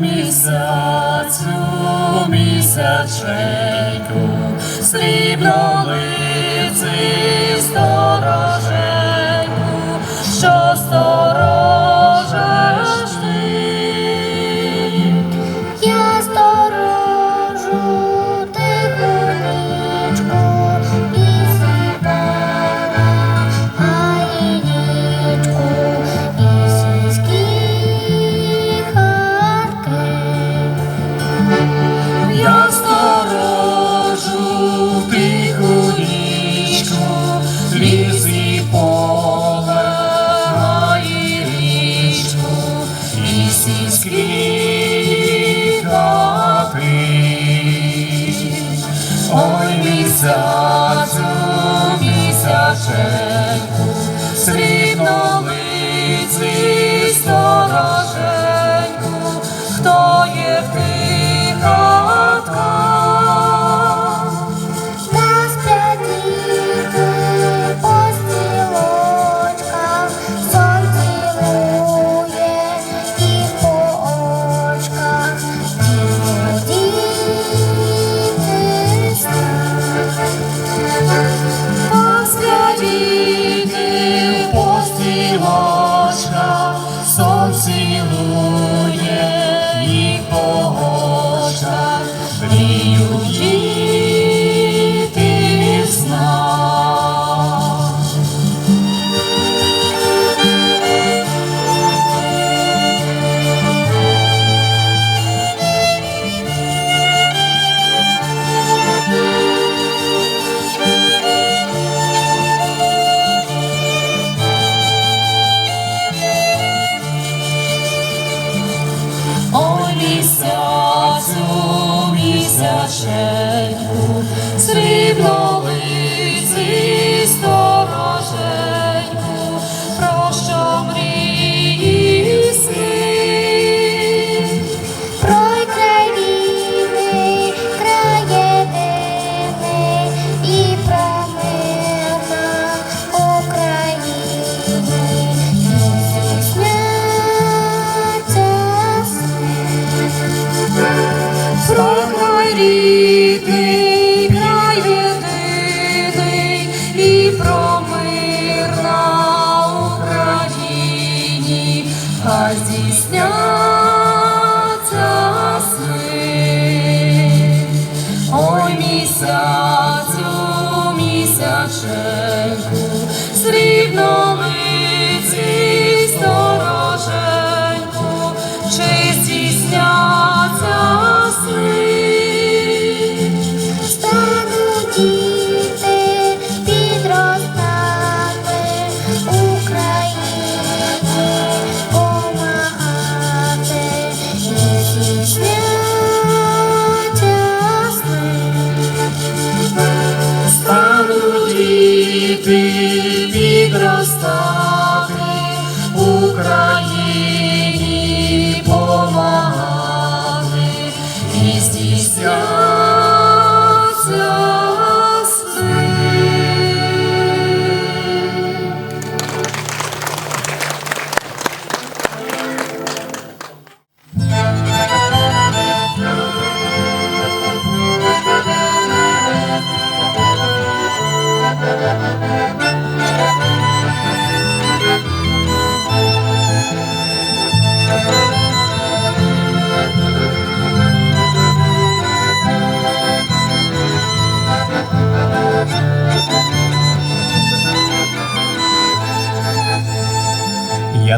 місяцю, місяченьку, срібно лиш. Ой, місяцю, місяченьку, срібно лиці.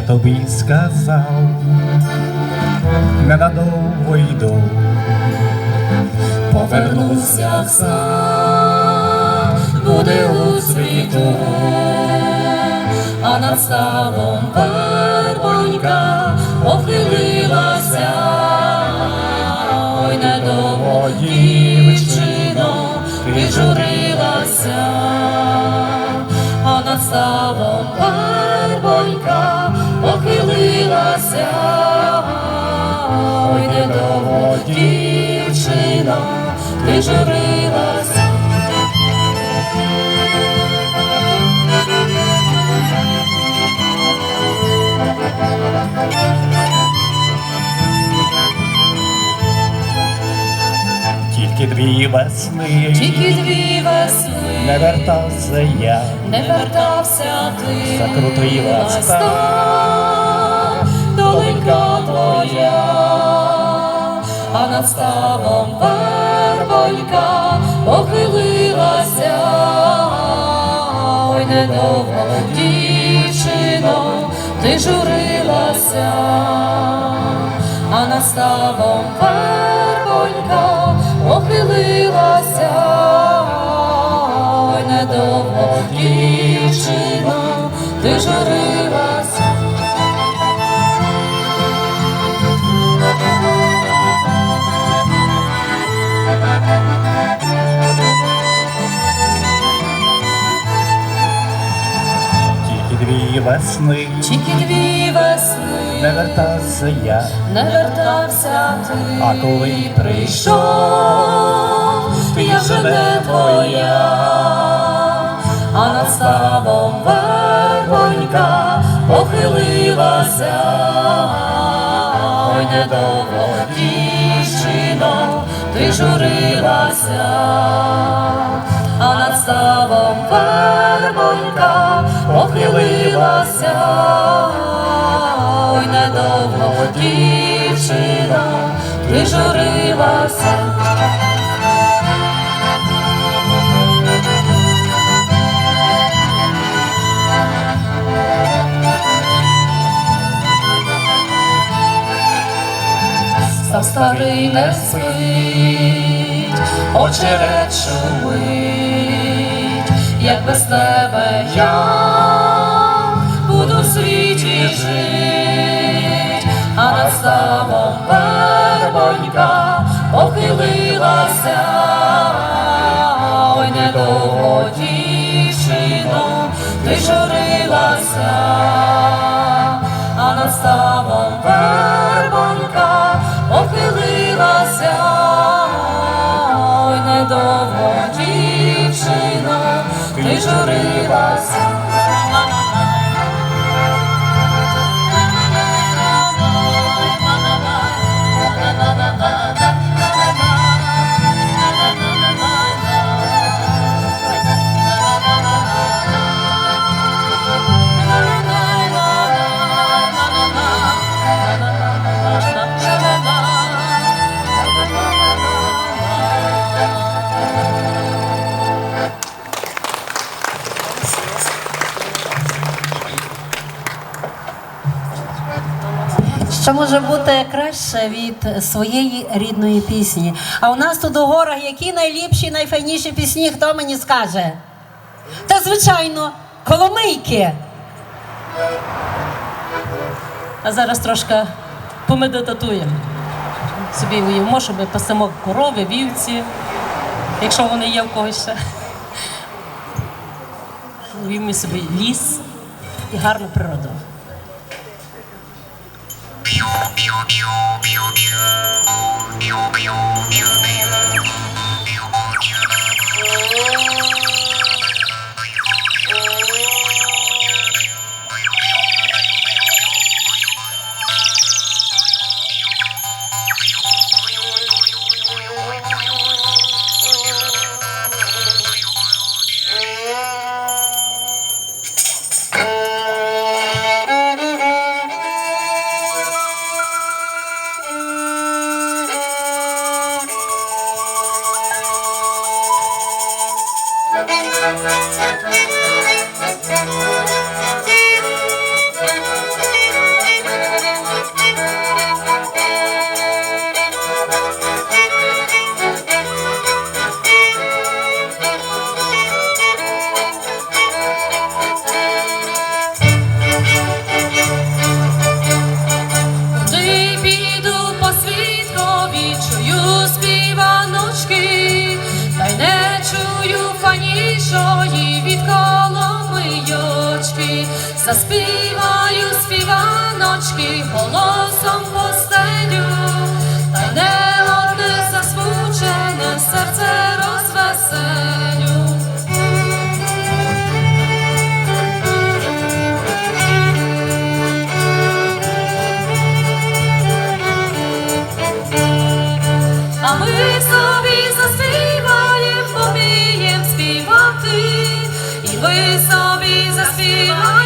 тобі сказав, ненадовго йду, повернуся сам, буде у світу, а над ставом вербонька похилилася, ой, недовго дівчино журилася, а над ставом. сьогодні довго дівчина, ти журилася. Тільки дві весни, тільки дві весни, не вертався я, не вертався ти, закрутила. Ась твоя, а над ставом вербонька похилилася, ой, недовго, дівчино, ти журилася, а над ставом вербонька похилилася, ой, недовго, дівчино, ти журилася. Дві весни, Тільки дві весни. Не вертався я, не вертався ти, а коли прийшов, я вже не твоя, а над ставом вербонька похилилася, ой, недовго, дівчино, ти журилася, а над ставом вербонька похилилася, ой, недовго, дівчино, ти журилася. Став старий не спить, очерет шумить, як без тебе я над ставом вербонька похилилася, ой, недовго дівчино, ти журилася, а над ставом вербонька похилилася, ой, недовго дівчино, ти журилася. Що може бути краще від своєї рідної пісні? А у нас тут у горах які найліпші, найфайніші пісні, хто мені скаже? Та звичайно, коломийки. А зараз трошки помедитатуємо. Собі уявимо, що ми пасемо корови, вівці, якщо вони є в когось ще. Уявимо собі ліс і гарну природу. Oh. Ти заспіваю співаночки, голосом постелю, та не одне засмучене серце розвеселю. А ми собі заспіваєм, побієм співати, і ви собі заспіваєте.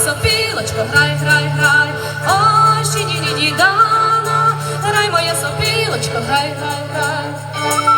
Скрипочко, грай, грай, грай. Ой, ще ні ні ні дана, грай моя сопілочко, грай, грай, грай.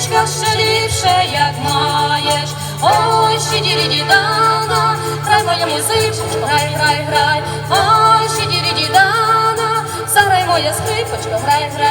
Здоров'ячка, ще як маєш. Ой, ще дірі дана, грай моя музичка, грай, грай, грай. Ой, ще дірі дана, заграй моя скрипочко, грай, грай, грай.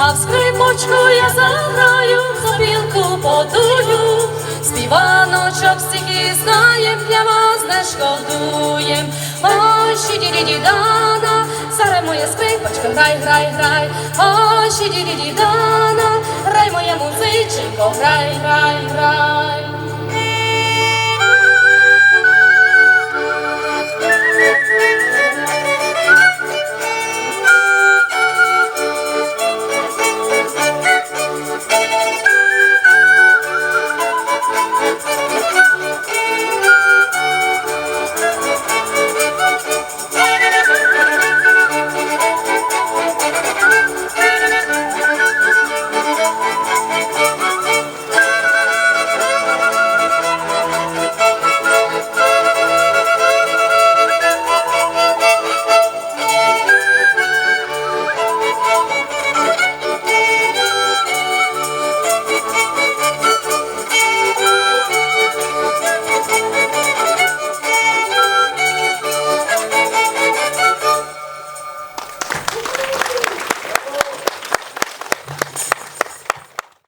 А в скрипочку я заграю, сопілку подую, співаночок всіх знаєм, для вас не шкодуєм. Ой, щі дана, зараз моя скрипочка, грай, грай, грай. Ой, щі дана, грай моя музиченько, грай, грай, грай.